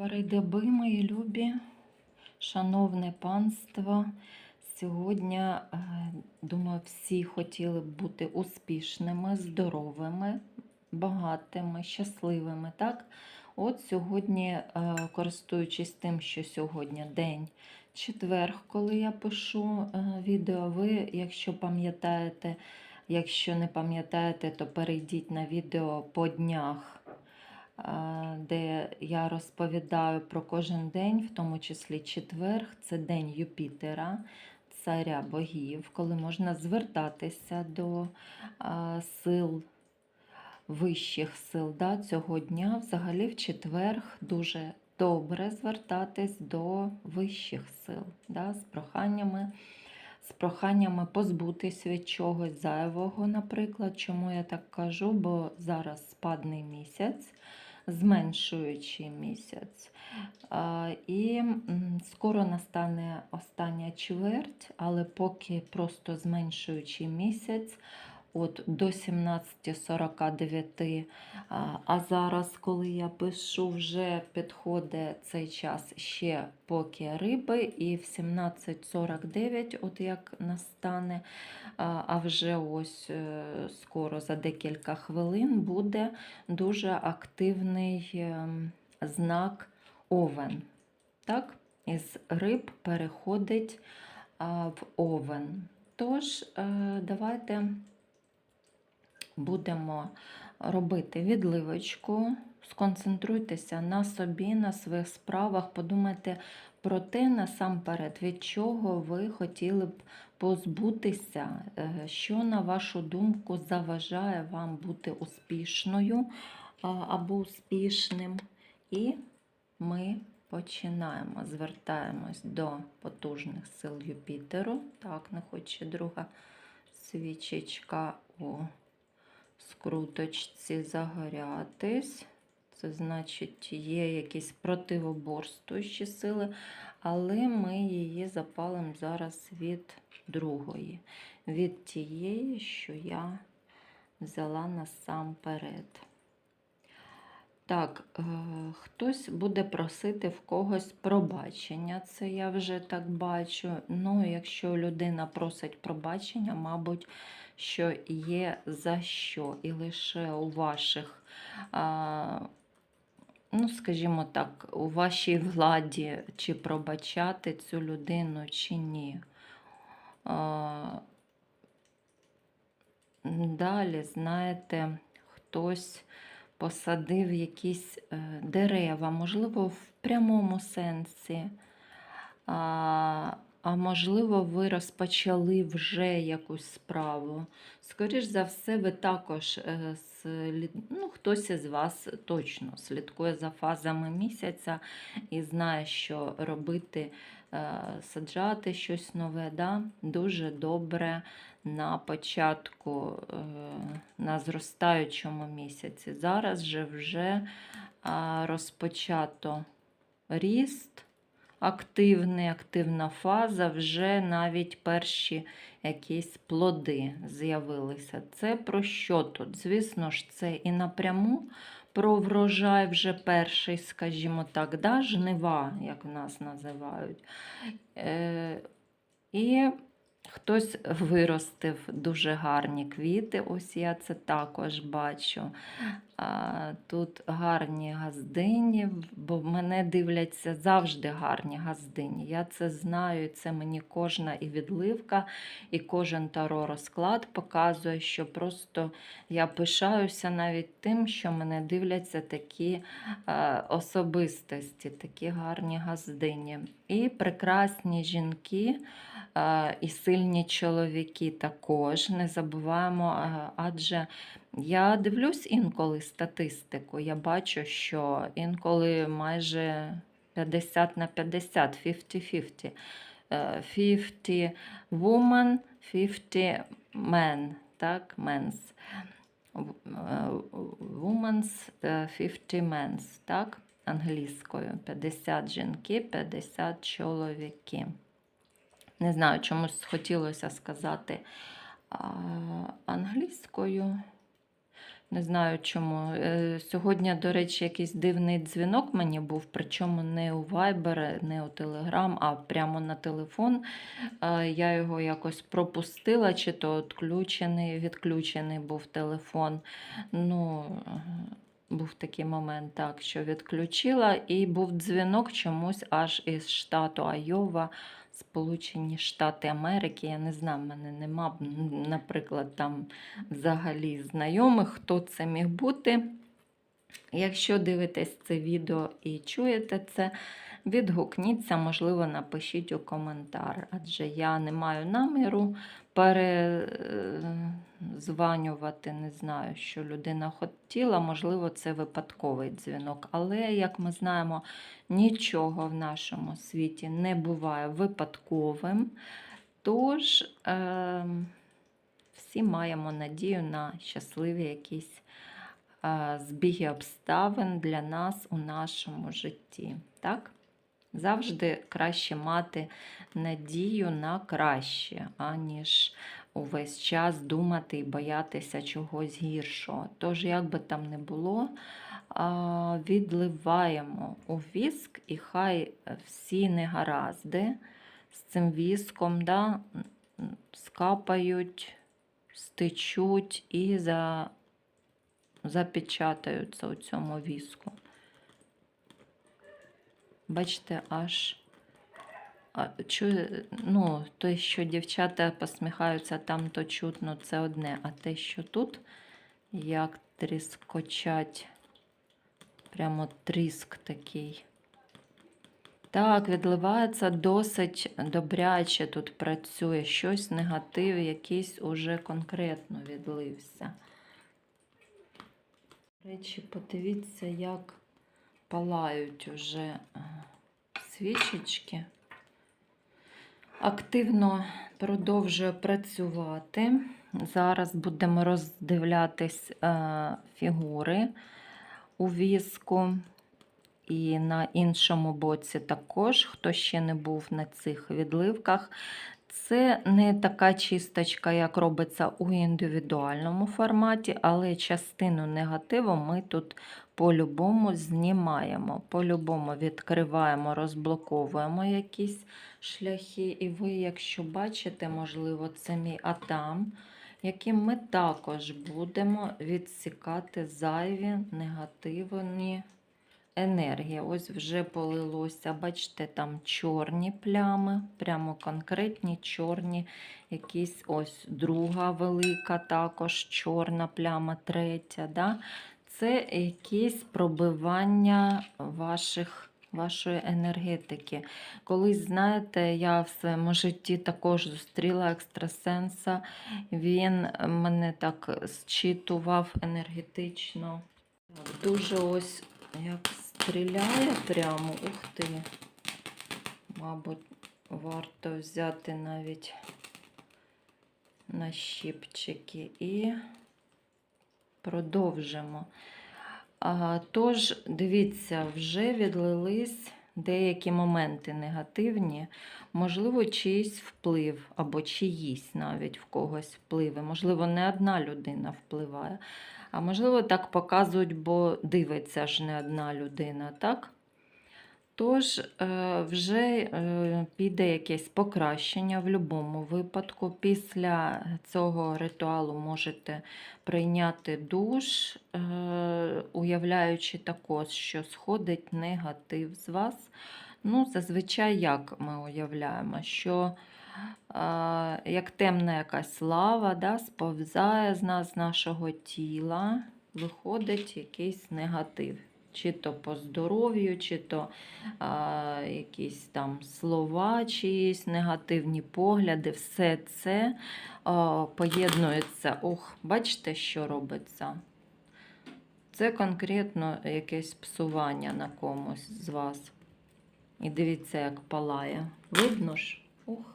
Пори доби, мої любі, шановне панство. Сьогодні, е, думаю, всі хотіли б бути успішними, здоровими, багатими, щасливими. Так? От сьогодні, е, користуючись тим, що сьогодні день четверг, коли я пишу е, відео, ви, якщо пам'ятаєте, якщо не пам'ятаєте, то перейдіть на відео по днях де я розповідаю про кожен день, в тому числі четверг, це день Юпітера, царя богів, коли можна звертатися до сил, вищих сил да, цього дня. Взагалі в четверг дуже добре звертатись до вищих сил да, з проханнями. З проханнями позбутись від чогось зайвого, наприклад. Чому я так кажу? Бо зараз спадний місяць, зменшуючий місяць. І скоро настане остання чверть, але поки просто зменшуючий місяць. От до 17.49. А, зараз, коли я пишу, вже підходить цей час ще поки риби, і в 17.49, от як настане, а, а вже ось е, скоро за декілька хвилин буде дуже активний ем, знак овен. Так? Із риб переходить в овен. Тож, е, давайте будемо робити відливочку. Сконцентруйтеся на собі, на своїх справах, подумайте про те, насамперед, від чого ви хотіли б позбутися, е, що, на вашу думку, заважає вам бути успішною або успішним. І ми починаємо. Звертаємось до потужних сил Юпітеру. Так, не хоче друга свічечка у скруточці загорятись. Це значить, є якісь противоборствуючі сили, але ми її запалимо зараз від другої, від тієї, що я взяла насамперед. Так, е, хтось буде просити в когось пробачення, це я вже так бачу. Ну, якщо людина просить пробачення, мабуть, що є за що. І лише у ваших, ну, скажімо так, у вашій владі, чи пробачати цю людину, чи ні. Далі, знаєте, хтось посадив якісь е, дерева, можливо, в прямому сенсі. А, а можливо, ви розпочали вже якусь справу. Скоріш за все, ви також е, ну, хтось із вас точно слідкує за фазами місяця і знає, що робити, е, саджати щось нове. Да? Дуже добре на початку, е, на зростаючому місяці. Зараз же вже а, розпочато ріст активний, активна фаза, вже навіть перші якісь плоди з'явилися. Це про що тут? Звісно ж, це і напряму про врожай вже перший, скажімо так, да? жнива, як в нас називають. Е, І Хтось виростив дуже гарні квіти, ось я це також бачу. Тут гарні газдині, бо мене дивляться завжди гарні газдині. Я це знаю, це мені кожна і відливка, і кожен таро розклад показує, що просто я пишаюся навіть тим, що мене дивляться такі особистості, такі гарні газдині. І прекрасні жінки. І сильні чоловіки також не забуваємо, адже я дивлюсь інколи статистику. Я бачу, що інколи майже 50 на 50, 50-50. 50 woman, 50 men, так, men's. Women's, 50 men's, так, англійською. 50 жінки, 50 чоловіки. Не знаю, чомусь хотілося сказати англійською. Не знаю чому. Е, Сьогодні, до речі, якийсь дивний дзвінок мені був, причому не у Viber, не у Telegram, а прямо на телефон. Е, Я його якось пропустила, чи то відключений, відключений був телефон. Ну, був такий момент, так, що відключила, і був дзвінок чомусь аж із штату Айова. Сполучені Штати Америки, я не знаю, в мене нема, наприклад, там взагалі знайомих, хто це міг бути. Якщо дивитесь це відео і чуєте це, відгукніться, можливо, напишіть у коментар, адже я не маю наміру перезванювати, не знаю, що людина хотіла, можливо, це випадковий дзвінок. Але, як ми знаємо, нічого в нашому світі не буває випадковим. Тож е, всі маємо надію на щасливі якісь е, збіги обставин для нас у нашому житті. Так? Завжди краще мати надію на краще, аніж увесь час думати і боятися чогось гіршого. Тож, як би там не було, відливаємо у віск, і хай всі негаразди з цим віском да, скапають, стечуть і за, запечатаються у цьому віску. Бачите, аж а, чу, ну, те, що дівчата посміхаються там, то чутно, це одне. А те, що тут, як тріскочать, прямо тріск такий. Так, відливається досить добряче тут працює. Щось негатив, якийсь уже конкретно відлився. До речі, подивіться, як палають уже е, свічечки. Активно продовжує працювати. Зараз будемо роздивлятись е, фігури у віску. І на іншому боці також, хто ще не був на цих відливках. Це не така чисточка, як робиться у індивідуальному форматі, але частину негативу ми тут по-любому знімаємо. По-любому відкриваємо, розблоковуємо якісь шляхи. І ви, якщо бачите, можливо, це мій атам, яким ми також будемо відсікати зайві негативні енергії. Ось вже полилося, бачите, там чорні плями, прямо конкретні чорні, якісь ось друга велика, також чорна пляма, третя. Да? Це якісь пробивання ваших. Вашої енергетики. Колись, знаєте, я в своєму житті також зустріла екстрасенса. Він мене так зчитував енергетично. Дуже ось як стріляє прямо. Ух ти. Мабуть, варто взяти навіть на щипчики і продовжимо. Тож, дивіться, вже відлились деякі моменти негативні, можливо, чийсь вплив, або чиїсь навіть в когось впливи. Можливо, не одна людина впливає. А можливо, так показують, бо дивиться ж не одна людина, так? Тож, е, вже е, піде якесь покращення в будь-якому випадку. Після цього ритуалу можете прийняти душ, е, уявляючи також, що сходить негатив з вас. Ну, зазвичай, як ми уявляємо, що як темна якась лава, да, сповзає з нас, з нашого тіла, виходить якийсь негатив. Чи то по здоров'ю, чи то а, якісь там слова, чиїсь негативні погляди, все це а, поєднується. Ох, бачите, що робиться? Це конкретно якесь псування на комусь з вас. І дивіться, як палає. Видно ж? Ух.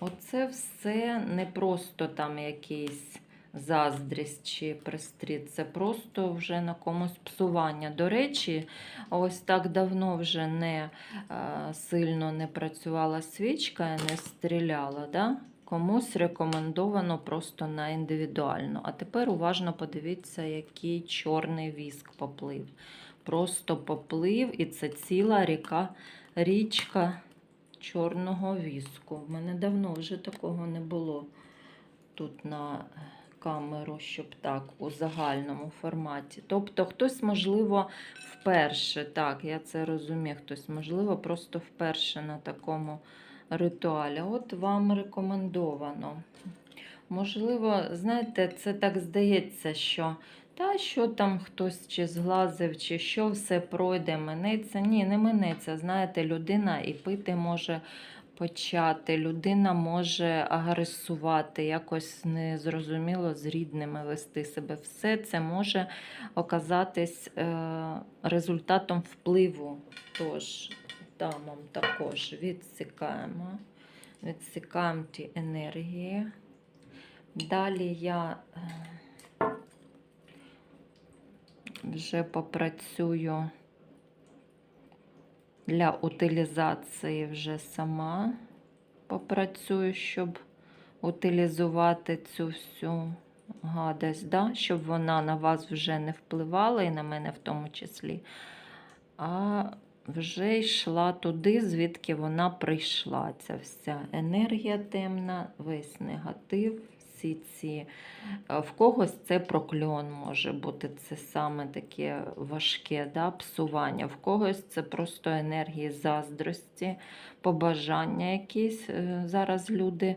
Оце все не просто там якийсь заздрість чи пристріт, це просто вже на комусь псування. До речі, ось так давно вже не е, сильно не працювала свічка, не стріляла. Да? Комусь рекомендовано просто на індивідуально. А тепер уважно подивіться, який чорний віск поплив. Просто поплив, і це ціла ріка, річка чорного віску. В мене давно вже такого не було тут на камеру, щоб так, у загальному форматі. Тобто, хтось, можливо, вперше, так, я це розумію, хтось, можливо, просто вперше на такому ритуалі. От вам рекомендовано. Можливо, знаєте, це так здається, що та що там хтось чи зглазив, чи що все пройде, минеться. Ні, не минеться. Знаєте, людина і пити може почати, людина може агресувати, якось незрозуміло з рідними вести себе. Все це може оказатись е, результатом впливу. Тож, дамам також відсікаємо, відсікаємо ті енергії. Далі я е, вже попрацюю для утилізації вже сама попрацюю, щоб утилізувати цю всю гадость, да? щоб вона на вас вже не впливала, і на мене в тому числі, а вже йшла туди, звідки вона прийшла. Ця вся енергія темна, весь негатив, всі е, В когось це прокльон може бути, це саме таке важке да, псування. В когось це просто енергії заздрості, побажання якісь. Е, Зараз люди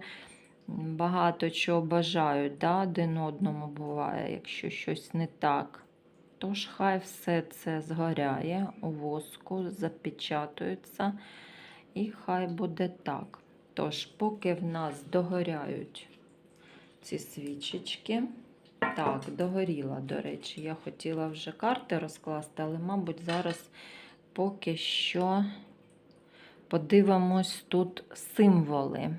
багато чого бажають, да, один одному буває, якщо щось не так. Тож хай все це згоряє у воску, запечатується, і хай буде так. Тож, поки в нас догоряють ці свічечки. Так, догоріла, до речі. Я хотіла вже карти розкласти, але, мабуть, зараз поки що подивимось тут символи.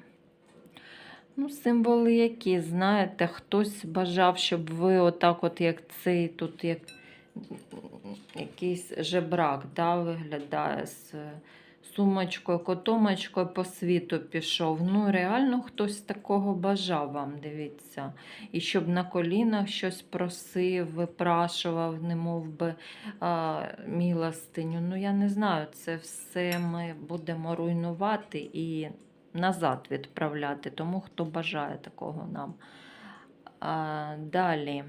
Ну, символи які, знаєте, хтось бажав, щоб ви отак, от як цей тут як якийсь жебрак да, виглядає з сумочкою, котомочкою по світу пішов. Ну, реально хтось такого бажав вам, дивіться. І щоб на колінах щось просив, випрашував, не мов би а, милостиню. Ну, я не знаю, це все ми будемо руйнувати і назад відправляти, тому хто бажає такого нам. А, далі.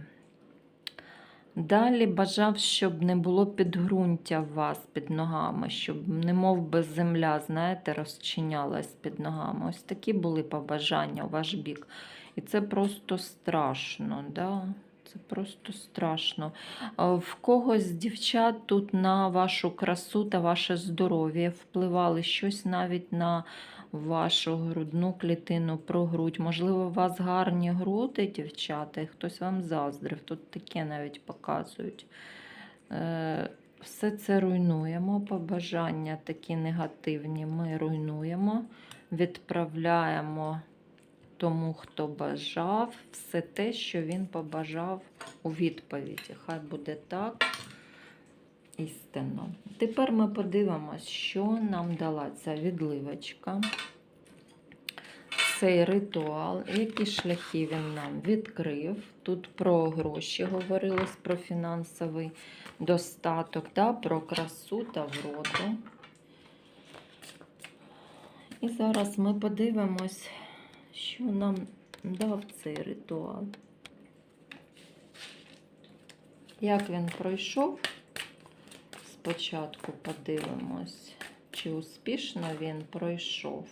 Далі бажав, щоб не було підґрунтя в вас під ногами, щоб не би земля, знаєте, розчинялась під ногами. Ось такі були побажання у ваш бік. І це просто страшно. Да? Це просто страшно. В когось дівчат тут на вашу красу та ваше здоров'я впливали щось навіть на вашу грудну клітину про грудь. Можливо, у вас гарні груди, дівчата, і хтось вам заздрив. Тут таке навіть показують. Е, Все це руйнуємо. Побажання такі негативні ми руйнуємо, відправляємо тому, хто бажав, все те, що він побажав у відповіді. Хай буде так. Істинно. Тепер ми подивимось, що нам дала ця відливочка, цей ритуал, які шляхи він нам відкрив. Тут про гроші говорилось, про фінансовий достаток, да, про красу та вроду. І зараз ми подивимось, що нам дав цей ритуал. Як він пройшов? Спочатку подивимось, чи успішно він пройшов.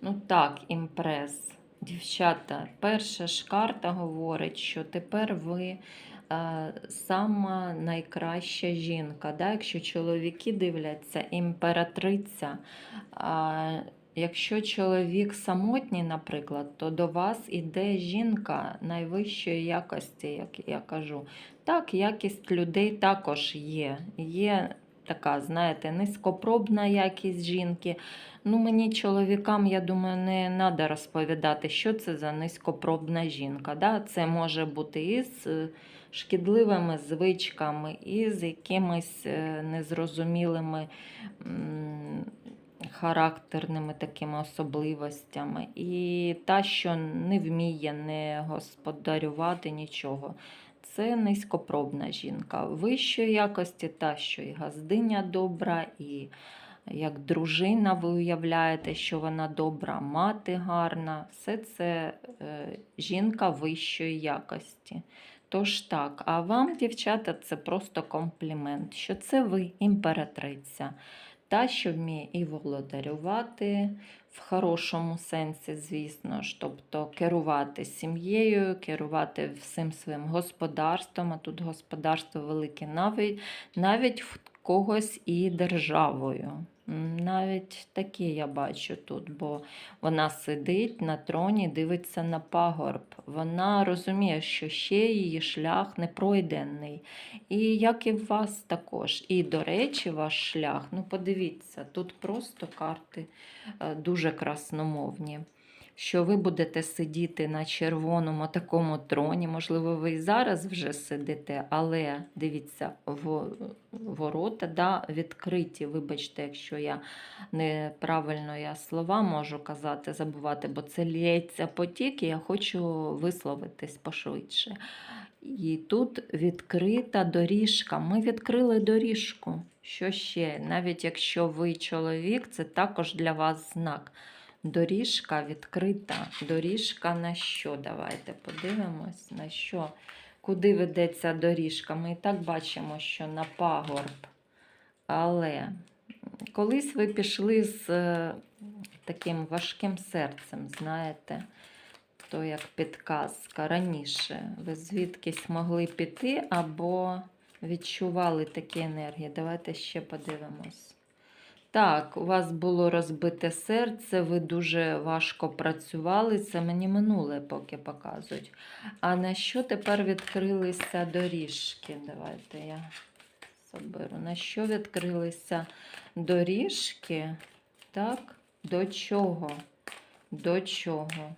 Ну так, імпрес. Дівчата, перша ж карта говорить, що тепер ви е, сама найкраща жінка. Да? Якщо чоловіки дивляться, імператриця. А, якщо чоловік самотній, наприклад, то до вас іде жінка найвищої якості, як я кажу. Так, якість людей також є. Є така, знаєте, низькопробна якість жінки. Ну, мені чоловікам, я думаю, не треба розповідати, що це за низькопробна жінка. Да? Це може бути із е, шкідливими звичками, і з якимись е, незрозумілими характерними такими особливостями, і та, що не вміє не господарювати нічого. Це низькопробна жінка. Вищої якості, та, що і газдиня добра, і як дружина, ви уявляєте, що вона добра, мати гарна. Все це е, жінка вищої якості. Тож так, а вам, дівчата, це просто комплімент, що це ви імператриця, та, що вміє і володарювати в хорошому сенсі, звісно ж, тобто керувати сім'єю, керувати всім своїм господарством, а тут господарство велике, навіть, навіть в когось і державою. Навіть таке я бачу тут, бо вона сидить на троні, дивиться на пагорб. Вона розуміє, що ще її шлях не пройдений. І як і в вас також. І, до речі, ваш шлях, ну подивіться, тут просто карти е, дуже красномовні. Що ви будете сидіти на червоному такому троні, можливо, ви і зараз вже сидите, але дивіться, ворота да, відкриті. Вибачте, якщо я неправильно я слова можу казати, забувати, бо це лється потік, і я хочу висловитись пошвидше. І тут відкрита доріжка. Ми відкрили доріжку. Що ще? Навіть якщо ви чоловік, це також для вас знак. Доріжка відкрита. Доріжка на що? Давайте подивимось, на що. Куди ведеться доріжка? Ми і так бачимо, що на пагорб. Але колись ви пішли з е, таким важким серцем, знаєте, то як підказка раніше. Ви звідкись могли піти або відчували такі енергії. Давайте ще подивимось. Так, у вас було розбите серце, ви дуже важко працювали. Це мені минуле поки показують. А на що тепер відкрилися доріжки? Давайте я соберу. На що відкрилися доріжки? Так, до чого? До чого?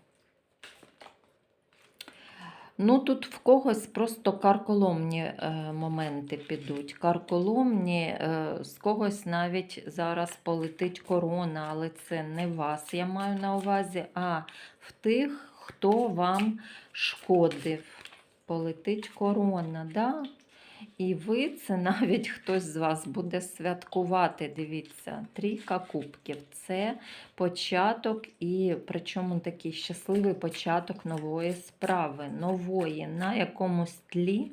Ну, тут в когось просто карколомні е, моменти підуть. Карколомні, е, з когось навіть зараз полетить корона, але це не вас, я маю на увазі, а в тих, хто вам шкодив. Полетить корона, да? І ви це навіть хтось з вас буде святкувати. Дивіться, трійка кубків це початок, і причому такий щасливий початок нової справи, нової, на якомусь тлі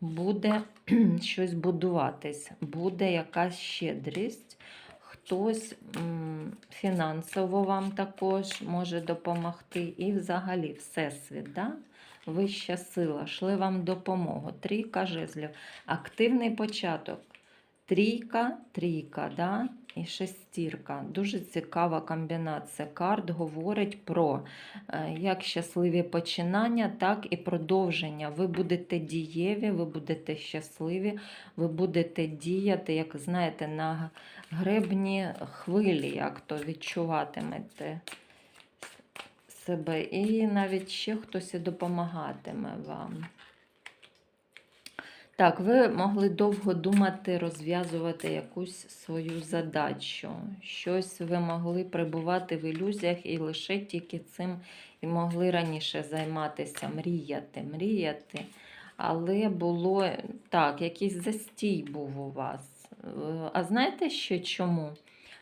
буде щось будуватись, буде якась щедрість. Хтось фінансово вам також може допомогти, і взагалі Всесвіт. Да? Вища сила, шли вам допомогу. Трійка жезлів. Активний початок. Трійка, трійка, да? і шестірка. Дуже цікава комбінація карт говорить про е, як щасливі починання, так і продовження. Ви будете дієві, ви будете щасливі, ви будете діяти, як знаєте, на гребні хвилі, як то відчуватимете себе. І навіть ще хтось і допомагатиме вам. Так, ви могли довго думати, розв'язувати якусь свою задачу. Щось ви могли перебувати в ілюзіях і лише тільки цим і могли раніше займатися, мріяти, мріяти. Але було так, якийсь застій був у вас. Е, А знаєте ще чому?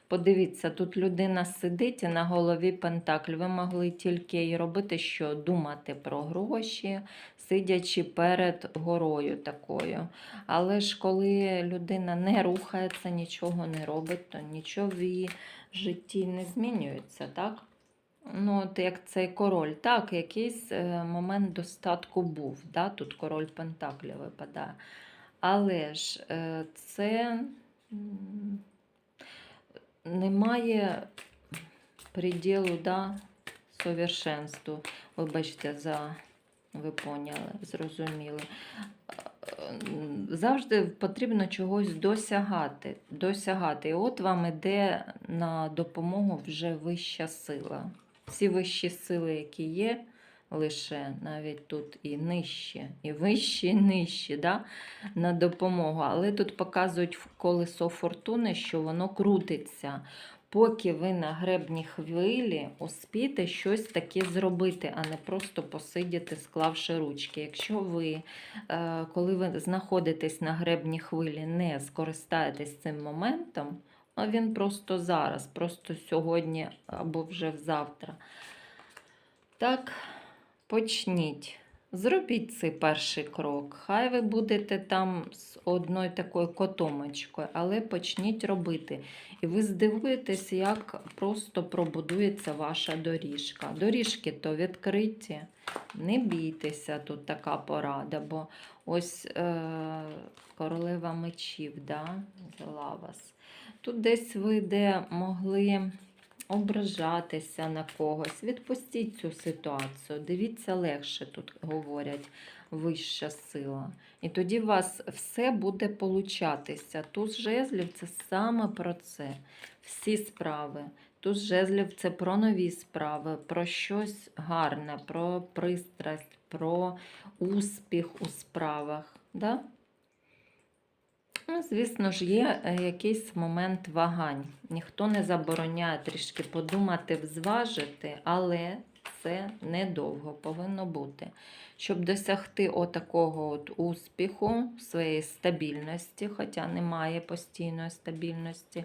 Подивіться, тут людина сидить і на голові пентакль. Ви могли тільки й робити, що думати про гроші, сидячи перед горою такою. Але ж коли людина не рухається, нічого не робить, то нічого в її житті не змінюється, так? Ну, от як цей король, так, якийсь е, момент достатку був. Да? Тут король Пентаклів випадає. Але ж е, це немає приділу да, совершенству. Вибачте, за ви поняли, зрозуміли. Завжди потрібно чогось досягати. досягати. І от вам іде на допомогу вже вища сила. Всі вищі сили, які є, лише навіть тут і нижче, і вищі, і нижчі, да? на допомогу. Але тут показують в колесо фортуни, що воно крутиться. поки ви на гребні хвилі, успійте щось таке зробити, а не просто посидіти, склавши ручки. Якщо ви, е, коли ви знаходитесь на гребні хвилі, не скористаєтесь цим моментом, а він просто зараз, просто сьогодні або вже завтра. Так, почніть. Зробіть цей перший крок. Хай ви будете там з одною такою котомочкою, але почніть робити. І ви здивуєтесь, як просто пробудується ваша доріжка. Доріжки то відкриті. Не бійтеся, тут така порада, бо ось е, королева мечів да, взяла вас. Тут десь ви де могли ображатися на когось. Відпустіть цю ситуацію. Дивіться легше, тут говорять вища сила. І тоді у вас все буде получатися. Туз жезлів це саме про це. Всі справи. Туз жезлів це про нові справи, про щось гарне, про пристрасть, про успіх у справах. Да? Ну, звісно ж, є е, якийсь момент вагань. Ніхто не забороняє трішки подумати, взважити, але це недовго повинно бути. Щоб досягти отакого от успіху, своєї стабільності, хоча немає постійної стабільності,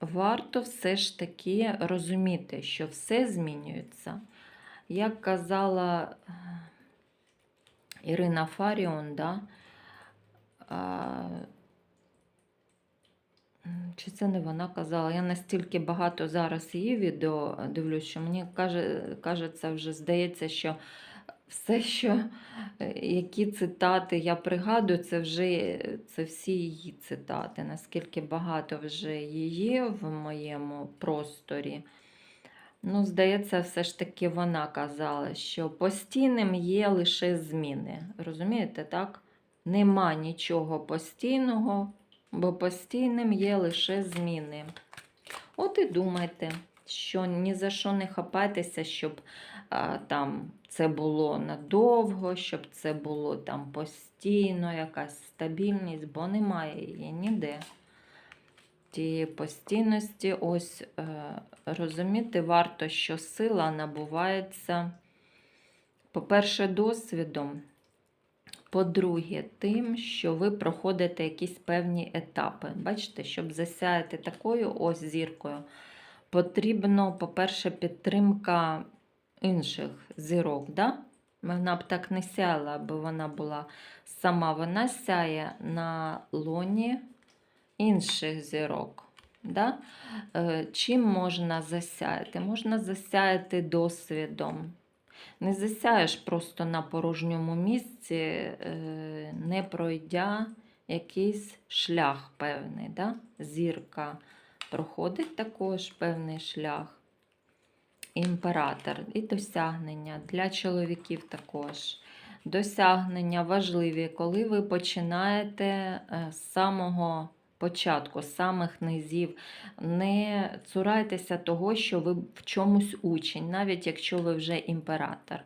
варто все ж таки розуміти, що все змінюється. Як казала е, Ірина Фаріон, да, чи це не вона казала? Я настільки багато зараз її відео дивлюсь, що мені каже, кажеться, вже здається, що все, що які цитати я пригадую, це вже це всі її цитати. Наскільки багато вже її в моєму просторі. Ну, здається, все ж таки вона казала, що постійним є лише зміни. Розумієте, так? Нема нічого постійного, бо постійним є лише зміни. От і думайте, що ні за що не хапайтеся, щоб а, там це було надовго, щоб це було там постійно, якась стабільність, бо немає її ніде. Тієї постійності, ось е, розуміти варто, що сила набувається, по-перше, досвідом. По-друге, тим, що ви проходите якісь певні етапи. Бачите, щоб засяяти такою ось зіркою, потрібно, по-перше, підтримка інших зірок. Да? Вона б так не сяяла, аби вона була сама. Вона сяє на лоні інших зірок. Да? Е, Чим можна засяяти? Можна засяяти досвідом. Не засяєш просто на порожньому місці, е, не пройдя якийсь шлях певний. Да? Зірка проходить також певний шлях. Імператор і досягнення для чоловіків також. Досягнення важливі, коли ви починаєте е, з самого початку, з самих низів. Не цурайтеся того, що ви в чомусь учень, навіть якщо ви вже імператор.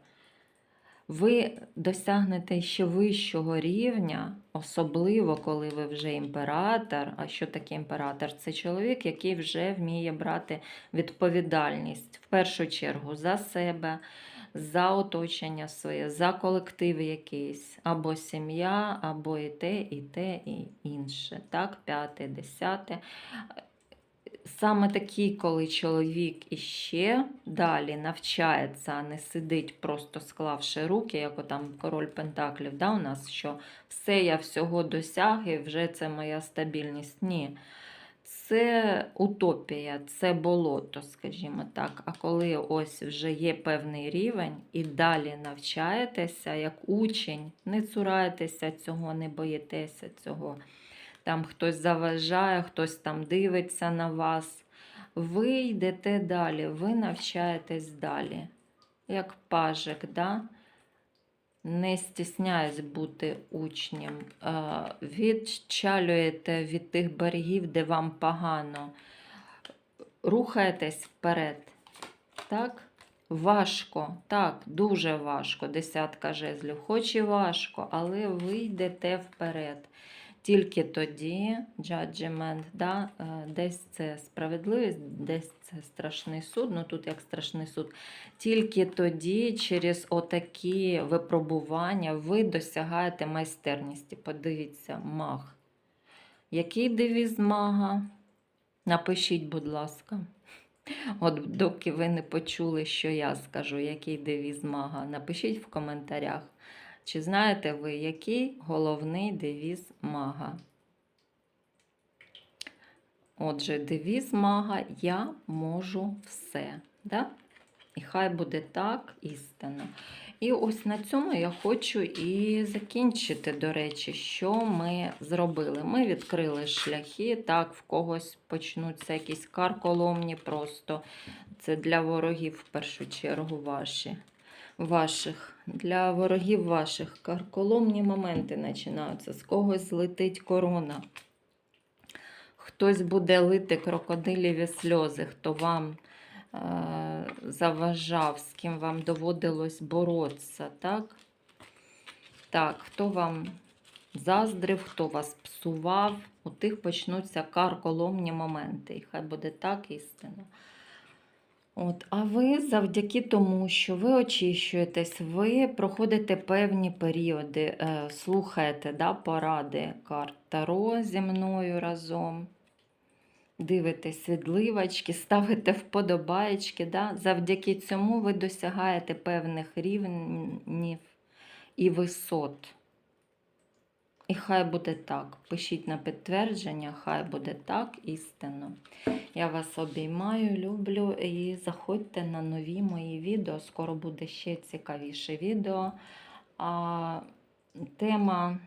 Ви досягнете ще вищого рівня, особливо коли ви вже імператор. А що таке імператор? Це чоловік, який вже вміє брати відповідальність в першу чергу за себе, за оточення своє, за колектив якийсь, або сім'я, або і те, і те, і інше. Так, п'яте, десяте. Саме такий, коли чоловік іще далі навчається, а не сидить, просто склавши руки, як отам король Пентаклів, да, у нас, що все я всього досяг і вже це моя стабільність. Ні. Це утопія, це болото, скажімо так. А коли ось вже є певний рівень і далі навчаєтеся, як учень, не цураєтеся цього, не боїтеся цього. Там хтось заважає, хтось там дивиться на вас. Ви йдете далі, ви навчаєтесь далі. Як пажик, да? Не стісняюсь бути учнем. Е, Відчалюєте від тих берегів, де вам погано. Рухаєтесь вперед. Так? Важко, так, дуже важко. Десятка жезлів. Хоч і важко, але ви йдете вперед. Тільки тоді judgment, да, е, десь це справедливість, десь це страшний суд, ну тут як страшний суд. Тільки тоді, через отакі випробування, ви досягаєте майстерності. Подивіться, маг. Який девіз мага? Напишіть, будь ласка. От доки ви не почули, що я скажу, який девіз мага, напишіть в коментарях. Чи знаєте ви, який головний девіз мага? Отже, девіз мага Я можу все. Да? І хай буде так істинно. І ось на цьому я хочу і закінчити, до речі, що ми зробили. Ми відкрили шляхи, так, в когось почнуться якісь карколомні просто. Це для ворогів в першу чергу ваші. Ваших. Для ворогів ваших карколомні моменти починаються. З когось злетить корона. Хтось буде лити крокодиліві сльози, хто вам е, заважав, з ким вам доводилось боротися, так? Так, хто вам заздрив, хто вас псував, у тих почнуться карколомні моменти. І хай буде так істинно. От, а ви завдяки тому, що ви очищуєтесь, ви проходите певні періоди, е, слухаєте да, поради карт Таро зі мною разом, дивитесь відливочки, ставите вподобаєчки. Да? Завдяки цьому ви досягаєте певних рівнів і висот. І хай буде так. Пишіть на підтвердження, хай буде так істинно. Я вас обіймаю, люблю і заходьте на нові мої відео. Скоро буде ще цікавіше відео. А, тема,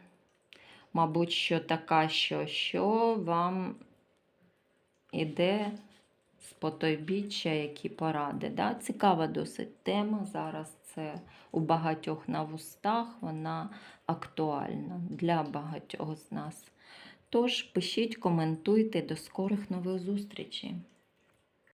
мабуть, що така, що, що вам іде з потойбіччя, які поради. Да? Цікава досить тема. Зараз це у багатьох на вустах, вона актуальна для багатьох з нас. Тож пишіть, коментуйте, до скорих нових зустрічей!